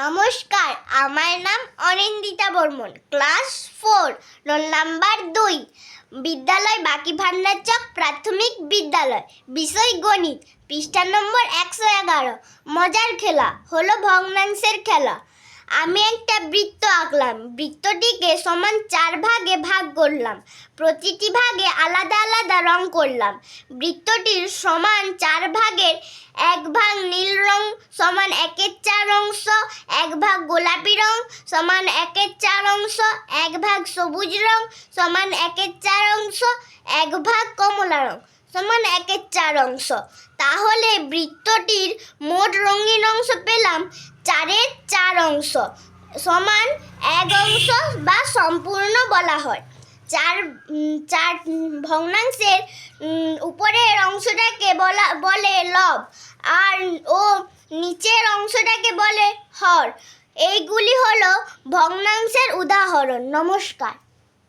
নমস্কার, আমার নাম Anindita Barman, class four, roll number দুই, বিদ্যালয় বাকি ভান্ডার চক প্রাথমিক বিদ্যালয়, বিষয় গণিত, পৃষ্ঠা নম্বর একশো এগারো, মজার খেলা, হলো ভগ্নাংশের খেলা। আমি একটা বৃত্ত আঁকলাম, বৃত্তটিকে সমান চার ভাগে ভাগ করলাম, প্রতিটি ভাগে আলাদা আলাদা রং করলাম। বৃত্তটির সমান চার ভাগের এক ভাগ নীল রং, সমান একের চার অংশ এক ভাগ গোলাপি রং, সমান একের চার অংশ, এক ভাগ সবুজ রং, সমান একের চার অংশ, এক ভাগ কমলা রং, সমান একের চার অংশ। তাহলে বৃত্তটির মোট রঙিন অংশ পেলাম চারের চার অংশ, সমান এক অংশ বা সম্পূর্ণ বলা হয়। চার চার ভগ্নাংশের উপরের অংশটাকে বলা, বলে লব, আর, ও নিচের অংশটাকে বলে হর। এইগুলি হলো ভগ্নাংশের উদাহরণ। নমস্কার।